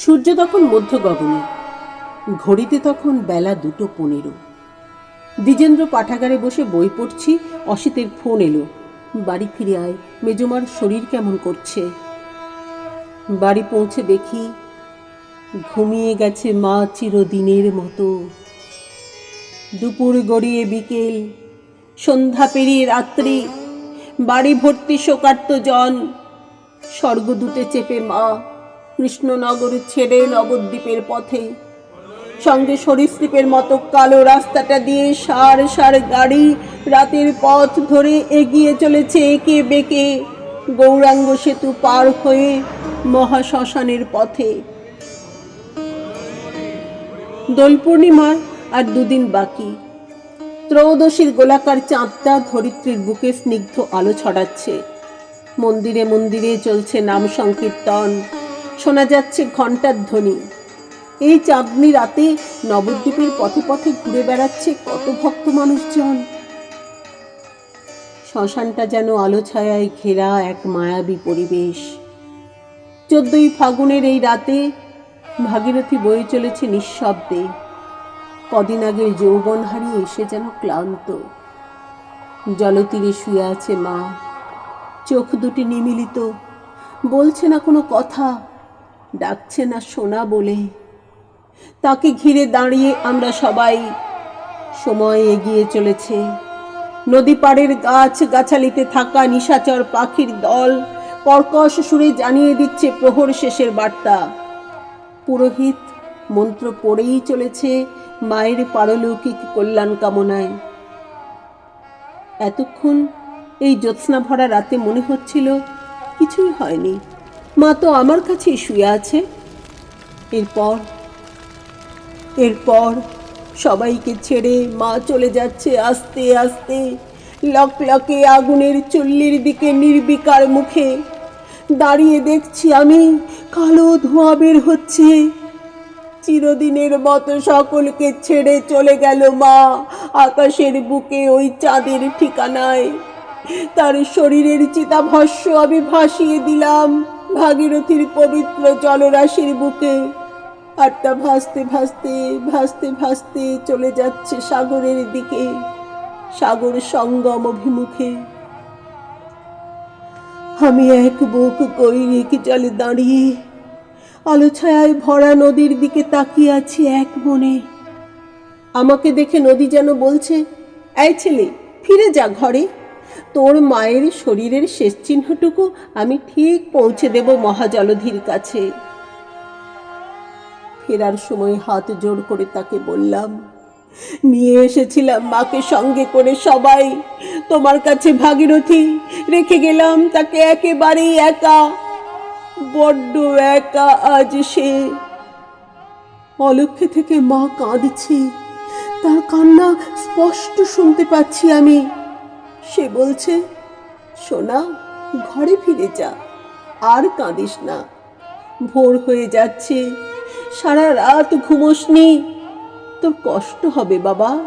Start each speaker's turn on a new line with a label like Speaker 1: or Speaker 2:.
Speaker 1: সূর্য তখন মধ্য গগনে, ঘড়িতে তখন বেলা দুটো পনেরো। দ্বিজেন্দ্র পাঠাগারে বসে বই পড়ছি, অসিতের ফোন এলো, বাড়ি ফিরে আয়, মেজমার শরীর কেমন করছে? বাড়ি পৌঁছে দেখি, ঘুমিয়ে গেছে মা চিরদিনের মতো। দুপুর গড়িয়ে বিকেল, সন্ধ্যা পেরিয়ে রাত্রি, বাড়ি ভর্তি শোকার্ত জন স্বর্গদূতে চেপে মা। কৃষ্ণনগর ছেড়ে নবদ্বীপের পথে। সঙ্গে সরীসৃপের মতো কালো রাস্তাটা দিয়ে সার সার গাড়ি রাতের পথ ধরে এগিয়ে চলেছে একে বেঁকে। গৌরাঙ্গ সেতু পার হয়ে মহাশ্মশানের পথে। দোল পূর্ণিমার আর দুদিন বাকি। ত্রয়োদশীর গোলাকার চাঁদটা ধরিত্রীর বুকে স্নিগ্ধ আলো ছড়াচ্ছে। মন্দিরে মন্দিরে চলছে নাম সংকীর্তন। শোনা যাচ্ছে ঘণ্টার ধ্বনি। এই চাঁদনি রাতে নবদ্বীপের পথে পথে ঘুরে বেড়াচ্ছে কত ভক্ত মানুষজন। শ্মশানটা যেন আলো ছায়ায় ঘেরা এক মায়াবী পরিবেশ। চোদ্দই ফাগুনের এই রাতে ভাগীরথী বয়ে চলেছে নিঃশব্দে। কদিন আগের যৌবন হারিয়ে এসে যেন ক্লান্ত। জলতীরে শুয়ে আছে মা। চোখ দুটি নিমিলিত। বলছে না কোনো কথা। ডাকছে না সোনা বলে। তাকে ঘিরে দাঁড়িয়ে আমরা সবাই সময় এগিয়ে চলেছে। নদী পাড়ের গাছ গাছালিতে থাকা নিশাচর পাখির দল কর্কশ সুরে জানিয়ে দিচ্ছে প্রহর শেষের বার্তা। পুরোহিত মন্ত্র পড়েই চলেছে মায়ের পারলৌকিক কল্যাণ কামনায়। এতক্ষণ এই জ্যোৎস্না ভরা রাতে মনে হচ্ছিল কিছুই হয়নি। মা তো আমার কাছেই শুয়ে আছে। এরপর এরপর সবাইকে ছেড়ে মা চলে যাচ্ছে আস্তে আস্তে। লক লকে আগুনের চুল্লির দিকে নির্বিকার মুখে। দাঁড়িয়ে দেখছি আমি কালো ধোঁয়া বের হচ্ছে। চিরদিনের মতো সকলকে ছেড়ে চলে গেল মা আকাশের বুকে ওই চাঁদের ঠিকানায়। তার শরীরের চিতাভস্য আমি ভাসিয়ে দিলাম। ভাগীরথীর পবিত্র জলরাশির বুকে আর তা ভাসতে ভাসতে ভাসতে ভাসতে চলে যাচ্ছে সাগরের দিকে, সাগর সঙ্গম অভিমুখে। আমি এক বুক কৈরিক জলে দাঁড়িয়ে আলো ছায়ায় ভরা নদীর দিকে তাকিয়ে আছি এক মনে। আমাকে দেখে নদী যেন বলছে, এই ছেলে, ফিরে যা ঘরে। তোর মায়ের শরীরের শেষ চিহ্নটুকু আমি ঠিক পৌঁছে দেব মহাজলধির কাছে। ফেরার সময় হাত জোর করে তাকে বললাম, নিয়ে এসেছিলাম মাকে সঙ্গে করে সবাই। তোমার কাছে ভাগীরথী রেখে গেলাম তাকে একেবারেই একা। বড্ড একা আজ সে। অলক্ষ্যে থেকে মা কাঁদছে। তার কান্না স্পষ্ট শুনতে পাচ্ছি আমি। সে বলছে, সোনা, ঘরে ফিরে যা, আর কাঁদিস না। ভোর হয়ে যাচ্ছে, সারা রাত ঘুমোসনি। তোর কষ্ট হবে বাবা।